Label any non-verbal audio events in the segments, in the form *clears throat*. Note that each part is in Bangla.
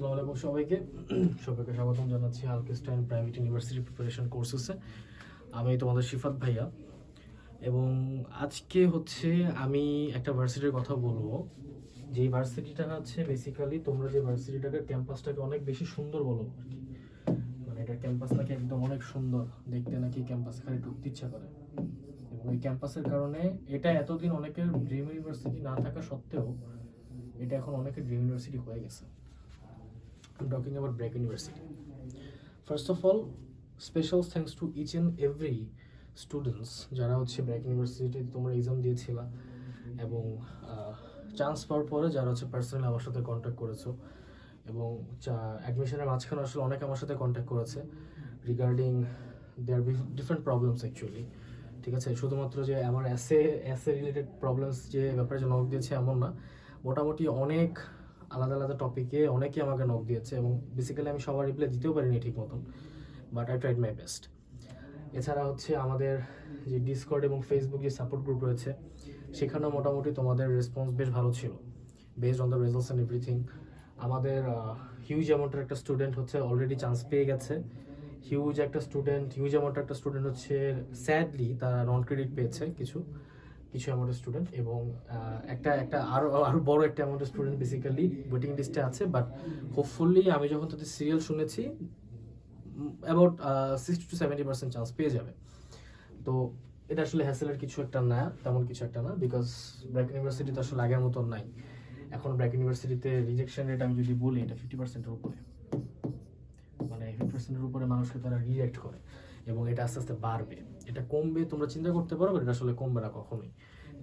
আসসালামু আলাইকুম সবাইকে। সবাইকে স্বাগতম জানাচ্ছি আলকেস্টাইন প্রাইভেট ইউনিভার্সিটি প্রিপারেশন কোর্সেসে আমি তোমাদের শিফাত ভাইয়া। এবং আজকে হচ্ছে আমি একটা ভার্সিটির কথা বলব। যে ভার্সিটিটা হচ্ছে বেসিক্যালি তোমরা যে ভার্সিটিটাকে ক্যাম্পাসটাকে অনেক বেশি সুন্দর বলো। আর কি মানে এটা ক্যাম্পাস নাকি একদম অনেক সুন্দর। দেখতে নাকি ক্যাম্পাসে খালি ঢুকতে ইচ্ছা করে। এবং এই ক্যাম্পাসের কারণে এটা এতদিন অনেকের ড্রিম ইউনিভার্সিটি না থাকা সত্ত্বেও, এটা এখন অনেকের ড্রিম ইউনিভার্সিটি হয়ে গেছে। I'm talking about Breck University. First of all, special thanks to each and every students যারা হচ্ছে ব্র্যাক ইউনিভার্সিটিতে তোমরা এক্সাম দিয়েছিলা এবং চান্স পাওয়ার পরে যারা হচ্ছে পার্সোনালি আমার সাথে কন্ট্যাক্ট করেছ এবং অ্যাডমিশনের মাঝখানে আসলে অনেকে আমার সাথে কন্ট্যাক্ট করেছে regarding their different problems actually ঠিক আছে শুধুমাত্র যে আমার অ্যাসে অ্যাসে রিলেটেড প্রবলেমস যে ব্যাপারে যে দিয়েছে এমন না মোটামুটি অনেক আলাদা আলাদা টপিকে অনেকেই আমাকে নক দিয়েছে এবং বেসিক্যালি আমি সবার রিপ্লাই দিতেও পারিনি ঠিক মতন but I tried my best এছাড়া হচ্ছে আমাদের যে ডিসকর্ড এবং ফেসবুক যে সাপোর্ট গ্রুপ রয়েছে, সেখানেও মোটামুটি তোমাদের রেসপন্স বেশ ভালো ছিল based on the results and everything আমাদের হিউজ অ্যামাউন্টের একটা স্টুডেন্ট হচ্ছে অলরেডি চান্স পেয়ে গেছে। হিউজ একটা স্টুডেন্ট হিউজ অ্যামাউন্টের একটা স্টুডেন্ট হচ্ছে স্যাডলি তারা নন ক্রেডিট পেয়েছে কিছু। কিছু অ্যামাউন্টের স্টুডেন্ট এবং একটা একটা আরও আরও বড় একটা অ্যামাউন্টের স্টুডেন্ট বেসিক্যালি ওয়েটিং লিস্টে আছে বাট হোপফুলি আমি যখন তাদের সিরিয়াল শুনেছি about sixty two seventy percent chance পেয়ে যাবে। তো এটা আসলে হ্যাসেলের কিছু একটা না, তেমন কিছু একটা না বিকজ ব্র্যাক ইউনিভার্সিটি তো আসলে আগের মতন নাই। এখন ব্র্যাক ইউনিভার্সিটিতে রিজেকশন রেট আমি যদি বলি, এটা ফিফটি পার্সেন্টের উপরে। মানে ফিফটি পার্সেন্টের উপরে মানুষকে তারা রিজেক্ট করে। এবং এটা আস্তে আস্তে বাড়বে। এটা কমবে, তোমরা চিন্তা করতে পারো এটা আসলে কমবে না কখনোই।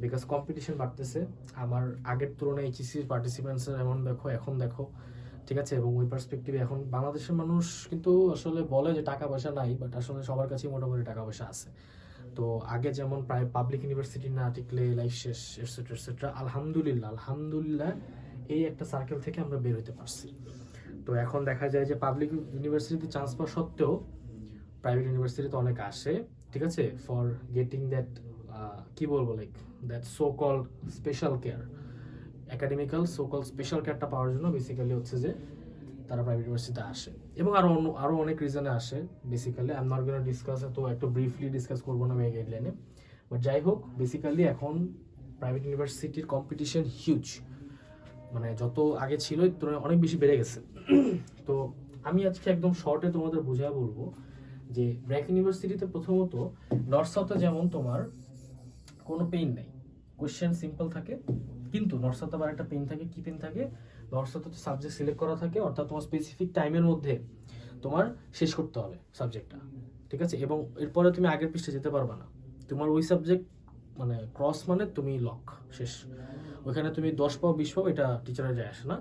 বিকজ কম্পিটিশন বাড়তেছে। আমার আগের তুলনায় এইচএসির পার্টিসিপেন্টসের এমন দেখো, এখন দেখো, ঠিক আছে? এবং ওই পার্সপেক্টিভে এখন বাংলাদেশের মানুষ কিন্তু আসলে বলে যে টাকা পয়সা নাই বাট আসলে সবার কাছেই মোটামুটি টাকা পয়সা আছে। তো আগে যেমন প্রায় পাবলিক ইউনিভার্সিটি না টিকলে লাইফ শেষ এটসেট্রা এটসেট্রা আলহামদুলিল্লাহ আলহামদুলিল্লাহ, এই একটা সার্কেল থেকে আমরা বের হতে পারছি। তো এখন দেখা যায় যে পাবলিক ইউনিভার্সিটিতে চান্স পাওয়া সত্ত্বেও প্রাইভেট ইউনিভার্সিটিতে অনেক আসে, ঠিক আছে? ফর গেটিং দ্যাট কি বলব like that so called special care academical so called special কেয়ারটা পাওয়ার জন্য বেসিক্যালি হচ্ছে যে তারা প্রাইভেট ইউনিভার্সিটিতে আসে। এবং আরও অন্য আরও অনেক রিজনে আসে basically I am not discuss তো একটু ব্রিফলি ডিসকাস করব না আমি গাইডলাইনে বাট যাই হোক বেসিক্যালি এখন প্রাইভেট ইউনিভার্সিটির কম্পিটিশন হিউজ মানে যত আগে ছিল তুলনায় অনেক বেশি বেড়ে গেছে। তো আমি আজকে একদম শর্টে তোমাদের বোঝা বলব যে ব্র্যাক ইউনিভার্সিটিতে প্রথমত নর্থ সাউথে যেমন তোমার কোনো পেইন নেই। কোয়েশ্চেন সিম্পল থাকে, কিন্তু নর্থ সাউথ আবার একটা পেইন থাকে, কি পেইন থাকে? নর্থ সাউথে সাবজেক্ট সিলেক্ট করা থাকে, অর্থাৎ তোমার স্পেসিফিক টাইমের মধ্যে তোমার শেষ করতে হবে সাবজেক্টটা ঠিক আছে? এবং এরপরে তুমি আগের পৃষ্ঠে যেতে পারবে না। তোমার ওই সাবজেক্ট মানে ক্রস মানে তুমি লক শেষ। ওইখানে তুমি দশ পাও, বিশ পাও, এটা টিচারের যায় আসে না।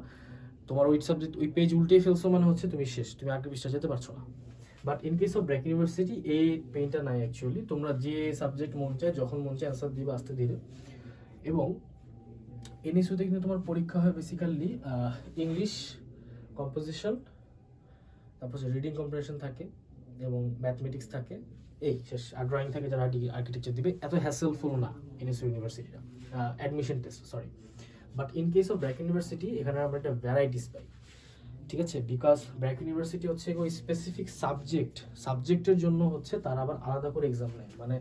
তোমার ওই সাবজেক্ট ওই পেজ উল্টে ফেলছো মানে হচ্ছে তুমি শেষ, তুমি আগের পৃষ্ঠা যেতে পারছ না। But in case of BRAC university এই পেইনটা নাই অ্যাকচুয়ালি তোমরা যে সাবজেক্ট মন চায়, যখন মন চায় অ্যান্সার দিবে, আসতে দিবে এবং এন এনএসইউতে কিন্তু তোমার পরীক্ষা হয় বেসিক্যালি ইংলিশ কম্পোজিশন তারপর রিডিং কম্পিটিশন থাকে, এবং ম্যাথমেটিক্স থাকে। এই শেষ, আর ড্রয়িং থাকে যারা আর্কিটেকচার দিবে, এত হ্যাসেলফুল না N NSU ইউনিভার্সিটিটা admission test sorry but in case of BRAC university এখানে আমরা একটা ভ্যারাইটিস পাই। ঠিক আছে? বিকজ ব্র্যাক ইউনিভার্সিটি হচ্ছে ওই স্পেসিফিক সাবজেক্ট সাবজেক্টের জন্য হচ্ছে তারা আবার আলাদা করে এক্সাম নেয়। মানে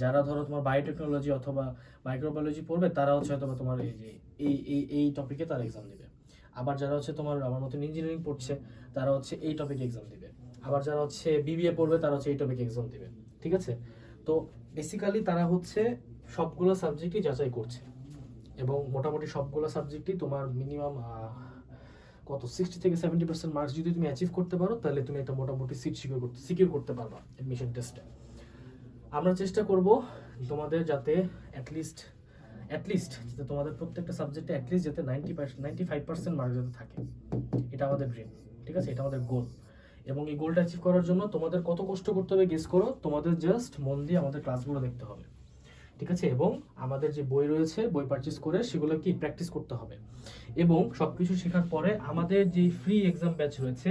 যারা ধরো তোমার বায়োটেকনোলজি অথবা মাইক্রোবায়োলজি পড়বে, তারা হচ্ছে হয়তো তোমার এই যে, এই এই এই টপিকে তারা এক্সাম দেবে আবার যারা হচ্ছে তোমার আমার মতন ইঞ্জিনিয়ারিং পড়ছে, তারা হচ্ছে এই টপিকে এক্সাম দেবে আবার যারা হচ্ছে বিবিএ পড়বে, তারা হচ্ছে এই টপিকে এক্সাম দেবে ঠিক আছে? তো বেসিক্যালি তারা হচ্ছে সবগুলো সাবজেক্টই যাচাই করছে। এবং মোটামুটি সবগুলো সাবজেক্টই তোমার মিনিমাম কত সিক্সটি থেকে সেভেন্টি পার্সেন্ট মার্কস যদি তুমি অ্যাচিভ করতে পারো, তাহলে তুমি একটা মোটামুটি সিট সিকিউর করতে সিকিউর করতে পারবা অ্যাডমিশন টেস্টে আমরা চেষ্টা করব তোমাদের যাতে অ্যাটলিস্ট অ্যাটলিস্ট যাতে তোমাদের প্রত্যেকটা সাবজেক্টে অ্যাটলিস্ট যাতে ninety ninety five percent mark যাতে থাকে। এটা আমাদের ড্রিম ঠিক আছে? এটা আমাদের গোল এবং এই গোলটা অ্যাচিভ করার জন্য তোমাদের কত কষ্ট করতে হবে গেস করো? তোমাদের জাস্ট মন দিয়ে আমাদের ক্লাসগুলো দেখতে হবে। ঠিক আছে? এবং আমাদের যে বই রয়েছে, বই পারচেস করে সেগুলো কি প্র্যাকটিস করতে হবে। এবং সব কিছু শেখার পরে আমাদের যে ফ্রি এক্সাম ব্যাচ রয়েছে,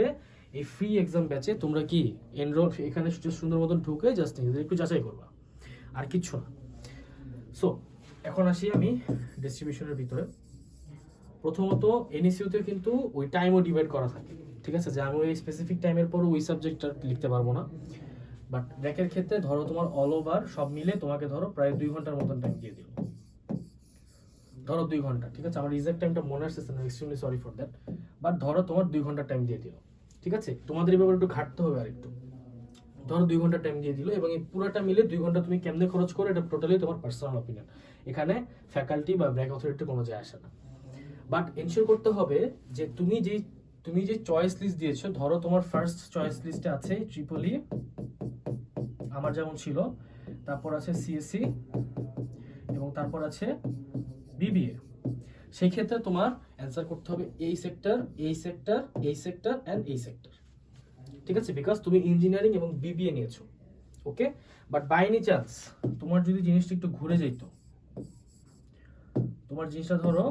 এই ফ্রি এক্সাম ব্যাচে তোমরা কি এনরোল এখানে সুন্দর মতন ঢুকে জাস্ট নিজেদের একটু যাচাই করবা। আর কিচ্ছু না। সো এখন আসি আমি ডিস্ট্রিবিউশনের ভিতরে। প্রথমত এনএসইউতে কিন্তু ওই টাইমও ডিভাইড করা থাকে। ঠিক আছে? যে আমি ওই স্পেসিফিক টাইমের পর ওই সাবজেক্টটা লিখতে পারব না। বাট ব্র্যাকের ক্ষেত্রে ধরো তোমার অল ওভার সব মিলে তোমাকে ধরো প্রায় দুই ঘণ্টার মতন টাইম দিয়ে দিল। ধরো দুই ঘণ্টা, ঠিক আছে? আমার এক্সাক্ট টাইমটা মনে আসছে না extremely sorry for that but ধরো তোমার দুই ঘণ্টা টাইম দিয়ে দিল, ঠিক আছে? তোমাদের এই ব্যাপারে একটু ঘাটতে হবে আর একটু ধরো দুই ঘণ্টা টাইম দিয়ে দিল এবং এই পুরোটা মিলে দুই ঘণ্টা তুমি কেমনে খরচ করো এটা টোটালি তোমার পার্সোনাল অপিনিয়ন এখানে ফ্যাকাল্টি বা ব্র্যাক অথরিটি কোনো যায় আসে না। বাট এনশিওর করতে হবে যে তুমি যেই তুমি যে চয়েস লিস্ট দিয়েছ, ধরো তোমার ফার্স্ট চয়েস লিস্টে আছে ট্রিপলি আমার যেমন ছিল, তারপর আছে সিএসসি এবং তারপর আছে বিবিএ সেই ক্ষেত্রে তোমার অ্যান্সার করতে হবে এই সেক্টর এই সেক্টর এই সেক্টর অ্যান্ড এই সেক্টর ঠিক আছে? বিকজ তুমি ইঞ্জিনিয়ারিং এবং বিবিএ নিয়েছো okay but by any chance তোমার যদি জিনিসটা একটু ঘুরে যেত তোমার জিনিসটা ধরো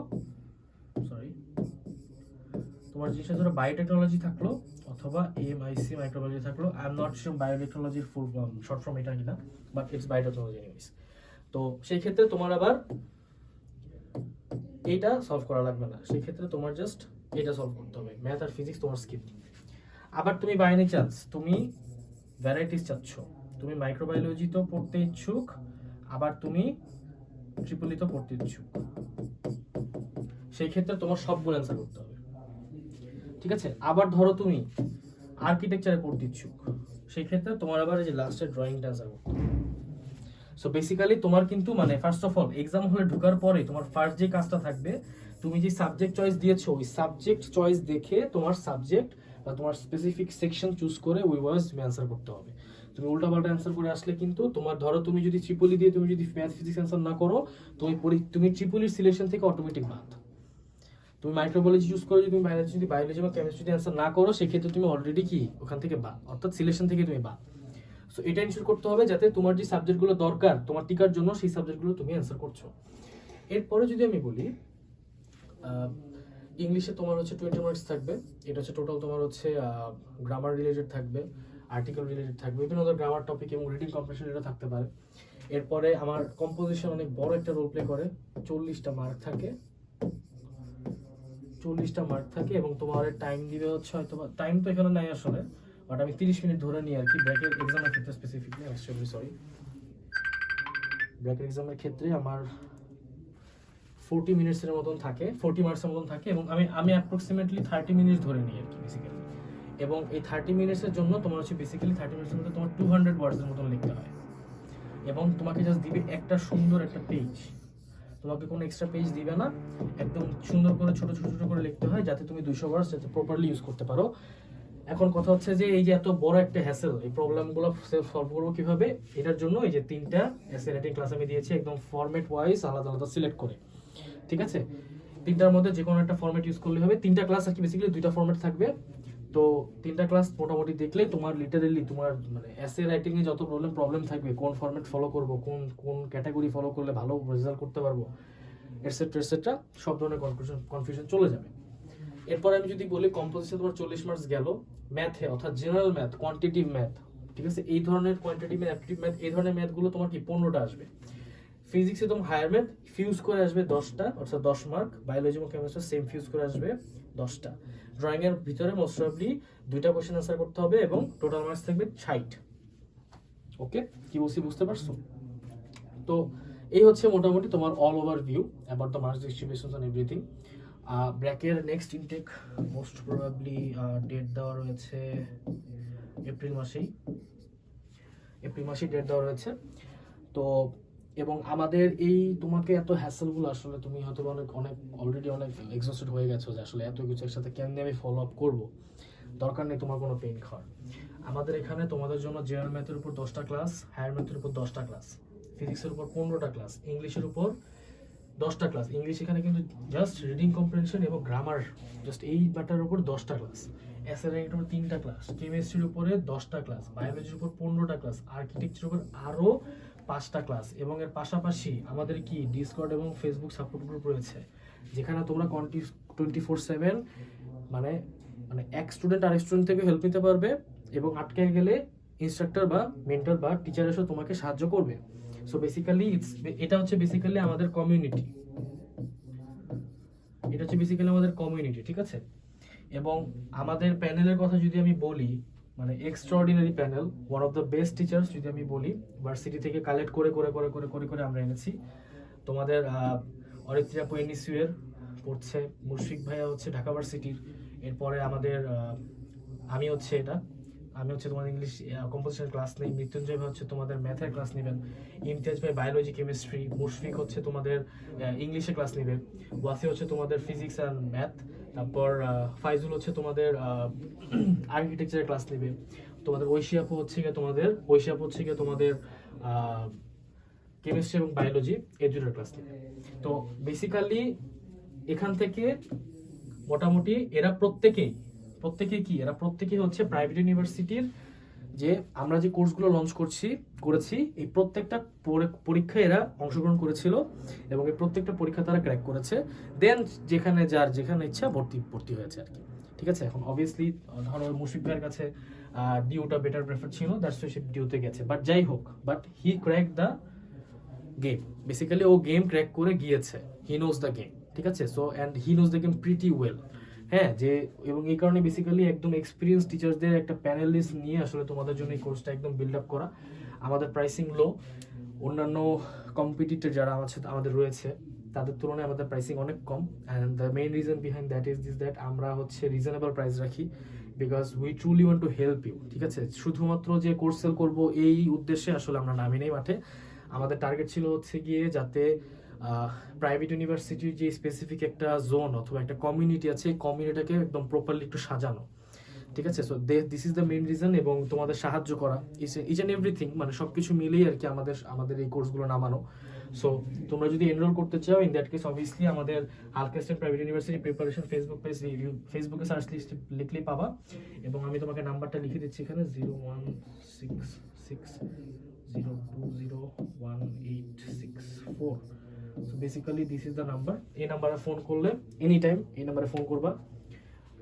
তোমার জিনিসটা ধরো বায়োটেকনোলজি থাকল অথবা এমআইসি মাইক্রোবায়োলজি থাকল। আই এম নট শিওর বায়োটেকনোলজির ফুল শর্ট ফর্ম এটা কিনা বাট ইটস বায়োটেকনোলজি এনিওয়েজ তো সেই ক্ষেত্রে তোমার আবার এইটা সলভ করা লাগবে না। সেই ক্ষেত্রে তোমার জাস্ট এটা সলভ করতে হবে। ম্যাথ আর ফিজিক্স তোমার স্কিপ আবার তুমি বাই এনি চান্স তুমি ভ্যারাইটিস চাচ্ছ। তুমি মাইক্রোবায়োলজি তো পড়তে ইচ্ছুক, আবার তুমি ট্রিপলিতেও পড়তে ইচ্ছুক। সেই ক্ষেত্রে তোমার সবগুলো অ্যান্সার করতে হবে। ঠিক আছে? আবার ধরো তুমি আর্কিটেকচারে পড়তে ইচ্ছুক সেই ক্ষেত্রে তোমার আবার যে লাস্টের ড্রয়িংটা করতে সো বেসিক্যালি তোমার কিন্তু মানে ফার্স্ট অফ অল এক্সাম হলে ঢোকার পরে তোমার ফার্স্ট যে কাজটা থাকবে, তুমি যে সাবজেক্ট চয়েস দিয়েছ, ওই সাবজেক্ট চয়েস দেখে তোমার সাবজেক্ট বা তোমার স্পেসিফিক সেকশন চুজ করে ওই ওয়াইজ তুমি অ্যান্সার করতে হবে। তুমি উল্টাপাল্টা অ্যান্সার করে আসলে কিন্তু তোমার ধরো তুমি যদি ট্রিপলি দিয়ে তুমি যদি ম্যাথ ফিজিক্স অ্যান্সার না করো, তুমি তুমি ট্রিপলির সিলেকশন থেকে অটোমেটিক বাদ। তুমি মাইক্রোবায়োলজি চুজ করে, যদি তুমি বায়োলজি যদি বায়োলজি বা কেমিস্ট্রি অ্যান্সার না করো, সেক্ষেত্রে তুমি অলরেডি কি? ওখান থেকে বা। অর্থাৎ সিলেকশন থেকে তুমি বা। সো এটা ইনশিওর করতে হবে যাতে তোমার যে সাবজেক্টগুলো দরকার, তোমার টিকার জন্য সেই সাবজেক্টগুলো তুমি অ্যান্সার করছ। এরপরে যদি আমি বলি ইংলিশে তোমার হচ্ছে টোয়েন্টি মার্কস থাকবে। এটা হচ্ছে টোটাল তোমার হচ্ছে গ্রামার রিলেটেড থাকবে আর্টিকেল রিলেটেড থাকবে বিভিন্ন ধরনের গ্রামার টপিক এবং রিডিং কম্পিটিশন এটা থাকতে পারে। এরপরে আমার কম্পোজিশন অনেক বড় একটা রোল প্লে করে, চল্লিশটা মার্ক থাকে। চল্লিশটা মার্ক থাকে এবং তোমার টাইম দিবে হচ্ছে হয়তো টাইম তো এখানে নাই আসলে বাট আমি তিরিশ মিনিট ধরে নিই আর কি। ব্র্যাকের এক্সামের ক্ষেত্রে স্পেসিফিকলি এক্সট্রিমলি সরি ব্র্যাকের এক্সামের ক্ষেত্রে আমার ফোরটি মিনিটসের মতন থাকে ফোরটি মার্কসের মতন থাকে এবং আমি আমি অ্যাপ্রক্সিমেটলি থার্টি মিনিট ধরে নিই আর কি বেসিক্যালি এবং এই থার্টি মিনিটসের জন্য তোমার হচ্ছে বেসিক্যালি থার্টি মিনিটসের মধ্যে তোমার টু হান্ড্রেড ওয়ার্ডসের মতন লিখতে হয়। এবং তোমাকে জাস্ট দিবে একটা সুন্দর একটা পেজ তোমাকে কোনো এক্সট্রা পেজ দিবে না। একদম সুন্দর করে, ছোট ছোট ছোট করে লিখতে হয় যাতে তুমি দুইশো ওয়ার্ডস যাতে প্রপারলি ইউজ করতে পারো। এখন কথা হচ্ছে যে এই যে এত বড় একটা হ্যাসেল এই প্রবলেমগুলো সলভ করব কীভাবে? এটার জন্য এই যে তিনটা এসে রাইটিং ক্লাস আমি দিয়েছি একদম ফরম্যাট ওয়াইজ আলাদা আলাদা সিলেক্ট করে। ঠিক আছে? তিনটার মধ্যে যে কোনো একটা ফরম্যাট ইউজ করলে হবে। তিনটা ক্লাস আর কি বেসিক্যালি দুইটা ফরম্যাট থাকবে। তো তিনটা ক্লাস মোটামুটি দেখলেই তোমার লিটারেলি তোমার মানে এসে রাইটিং এ যত প্রবলেম প্রবলেম থাকবে, কোন ফরম্যাট ফলো করব, কোন কোন ক্যাটাগরি ফলো করলে ভালো রেজাল্ট করতে পারব এটসেট্রা এটসেট্রা সব ধরনের কনফিউশন কনফিউশন চলে যাবে। এরপর আমি যদি বলি কম্পোজিশন তোমার চল্লিশ মার্কস গেল ম্যাথে অর্থাৎ জেনারেল ম্যাথ কোয়ান্টিটিভ ম্যাথ ঠিক আছে? এই ধরনের কোয়ান্টিটিভ ম্যাথ অ্যাপটিভ ম্যাথ এই ধরনের ম্যাথগুলো তোমার কি পনেরোটা আসবে। ফিজিক্সে তোমার হায়ার ম্যাথ ফিউজ করে আসবে দশটা, অর্থাৎ দশ মার্ক বায়োলজি এবং কেমিস্ট্রি সেম ফিউজ করে আসবে। দশটা। ড্রয়িং এর ভিতরে মোস্ট প্রবলি দুইটা কোশ্চেন আনসার করতে হবে এবং টোটাল মার্কস থাকবে ষাট। ওকে কি বলছি বুঝতে পারছ? তো এই হচ্ছে মোটামুটি তোমার all over view about the marks distribution and everything ব্র্যাকের next intake most probably date দেওয়া রয়েছে এপ্রিল মাসেই। এপ্রিল মাসেই ডেট দেওয়া রয়েছে। তো এবং আমাদের এই তোমাকে এত হ্যাসেলগুলো আসলে তুমি হয়তো অনেক অনেক অলরেডি অনেক এক্সস্টেড হয়ে গেছো যে আসলে এত কিছু একসাথে কেমনি আমি ফলো আপ করব? দরকার নেই তোমার কোনো পেন খাওয়ার। আমাদের এখানে তোমাদের জন্য জেনারেল ম্যাথের উপর দশটা ক্লাস হায়ার ম্যাথের উপর দশটা ক্লাস ফিজিক্সের উপর পনেরোটা ক্লাস ইংলিশের উপর দশটা ক্লাস ইংলিশ এখানে কিন্তু জাস্ট রিডিং কম্প্রিহেনশন এবং গ্রামার জাস্ট এই ব্যাটার উপর দশটা ক্লাস এসএর উপর তিনটা ক্লাস কেমিস্ট্রির উপরে দশটা ক্লাস বায়োলজির উপর পনেরোটা ক্লাস আর্কিটেকচার উপর আরও পাঁচটা ক্লাস এবং এর পাশাপাশি আমাদের কি ডিসকর্ড এবং ফেসবুক সাপোর্ট গ্রুপ রয়েছে, যেখানে তোমরা কন্টি টোয়েন্টি ফোর সেভেন মানে মানে এক স্টুডেন্ট আর স্টুডেন্ট থেকে হেল্প নিতে পারবে এবং আটকে গেলে ইনস্ট্রাক্টর বা মেন্টর বা টিচার এসে তোমাকে সাহায্য করবে। সো বেসিক্যালি ইটস এটা হচ্ছে বেসিক্যালি আমাদের কমিউনিটি এটা হচ্ছে বেসিক্যালি আমাদের কমিউনিটি ঠিক আছে? এবং আমাদের প্যানেলের কথা যদি আমি বলি মানে extraordinary panel one of the best teachers যদি আমি বলি ভার্সিটি থেকে কালেক্ট করে করে করে করে করে করে আমরা এনেছি। তোমাদের অরিত্রী আপু এনইসিউয়ের পড়ছে মুর্শিক ভাইয়া হচ্ছে ঢাকা ভার্সিটির এরপরে আমাদের আমি হচ্ছে এটা। আমি হচ্ছে তোমাদের ইংলিশ কম্পোজিশন ক্লাস নেই। মৃত্যুঞ্জয় ভাই হচ্ছে তোমাদের ম্যাথের ক্লাস নেবেন। ইমতিয়াজ ভাই বায়োলজি কেমিস্ট্রি মুশফিক হচ্ছে তোমাদের ইংলিশে ক্লাস নেবে। ওয়াসি হচ্ছে তোমাদের ফিজিক্স অ্যান্ড ম্যাথ তারপর ফাইজুল হচ্ছে তোমাদের আর্কিটেকচারের *clears throat* ক্লাস নেবে। তোমাদের ঐশী আপু হচ্ছে গিয়ে তোমাদের, ঐশী আপু হচ্ছে গিয়ে তোমাদের কেমিস্ট্রি এবং বায়োলজি এর ক্লাস নেবে। তো বেসিক্যালি এখান থেকে মোটামুটি এরা প্রত্যেকেই প্রত্যেকেই কি? এরা প্রত্যেকেই হচ্ছে প্রাইভেট ইউনিভার্সিটির যে আমরা যে কোর্সগুলো লঞ্চ করছি করেছি এই প্রত্যেকটা পরে- পরীক্ষায় এরা অংশগ্রহণ করেছিল এবং এই প্রত্যেকটা পরীক্ষা তারা ক্র্যাক করেছে। দেন যেখানে যার যেখানে ইচ্ছা ভর্তি ভর্তি হয়েছে আর কি। ঠিক আছে? এখন অবভিয়াসলি ধরো মুশফিক ভাইয়ের কাছে ডিউটা বেটার প্রেফার ছিল দ্যাটস সে ডিউতে গেছে। বাট যাই হোক but he crack the game basically O game crack করে গিয়েছে। হি নোজ দ্য গেম ঠিক আছে? So and he knows the game pretty well হ্যাঁ যে এবং এই কারণে বেসিক্যালি একদম এক্সপিরিয়েন্স টিচারদের একটা প্যানেল লিস্ট নিয়ে আসলে তোমাদের জন্য এই কোর্সটা একদম বিল্ড আপ করা। আমাদের প্রাইসিং লো অন্যান্য কম্পিটিটর যারা আছে আমাদের রয়েছে, তাদের তুলনায় আমাদের প্রাইসিং অনেক কম। And the main reason behind that is this that আমরা হচ্ছে রিজনেবল প্রাইস রাখি। Because we truly want to help you ঠিক আছে? শুধুমাত্র যে কোর্স সেল করব এই উদ্দেশ্যে আসলে আমরা নামি নেই মাঠে। আমাদের টার্গেট ছিল হচ্ছে গিয়ে যাতে প্রাইভেট ইউনিভার্সিটির যে স্পেসিফিক একটা জোন অথবা একটা কমিউনিটি আছে, এই কমিউনিটিটাকে একদম প্রপারলি একটু সাজানো। ঠিক আছে? So they this is the main reason এবং তোমাদের সাহায্য করা। ইচ অ্যান্ড এভরিথিং মানে সব কিছু মিলেই আর কি আমাদের আমাদের এই কোর্সগুলো নামানো। সো তোমরা যদি এনরোল করতে চাও ইন দ্যাট কেস অবভিয়াসলি আমাদের আলকেস্টেন private university preparation Facebook page ফেসবুকে সার্চ লিস্ট লিখলেই পাবা। এবং আমি তোমাকে নাম্বারটা লিখে দিচ্ছি এখানে zero one six six zero two zero one eight six four so basically this is the number এই নাম্বারে ফোন করলে এনি টাইম এই নাম্বারে ফোন করবা।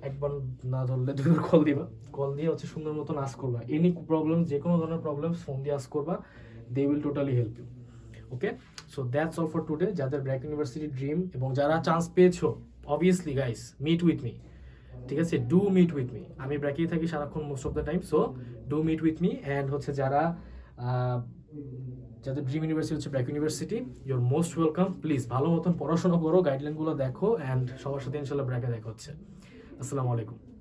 একবার না ধরলে দুবার কল *laughs* দিবা। কল দিয়ে হচ্ছে সুন্দর মতন আস করবা। এনি প্রবলেম যে কোনো ধরনের প্রবলেম ফোন দিয়ে আস করবা। They will totally help you okay so that's all for today যাদের ব্র্যাক ইউনিভার্সিটি ড্রিম এবং যারা চান্স পেয়েছ obviously guys meet with me ঠিক আছে? ডু মিট উইথ মি আমি ব্র্যাকেই থাকি সারাক্ষণ most of the time so do meet with me and হচ্ছে যারা যাদের ড্রিম ইউনিভার্সিটি হচ্ছে BRAC university your most welcome please ভালো মতন পড়াশোনা করো গাইডলাইনগুলো দেখো অ্যান্ড সবার সাথে ইনশাল্লাহ ব্র্যাকে দেখা হচ্ছে। আসসালামু আলাইকুম।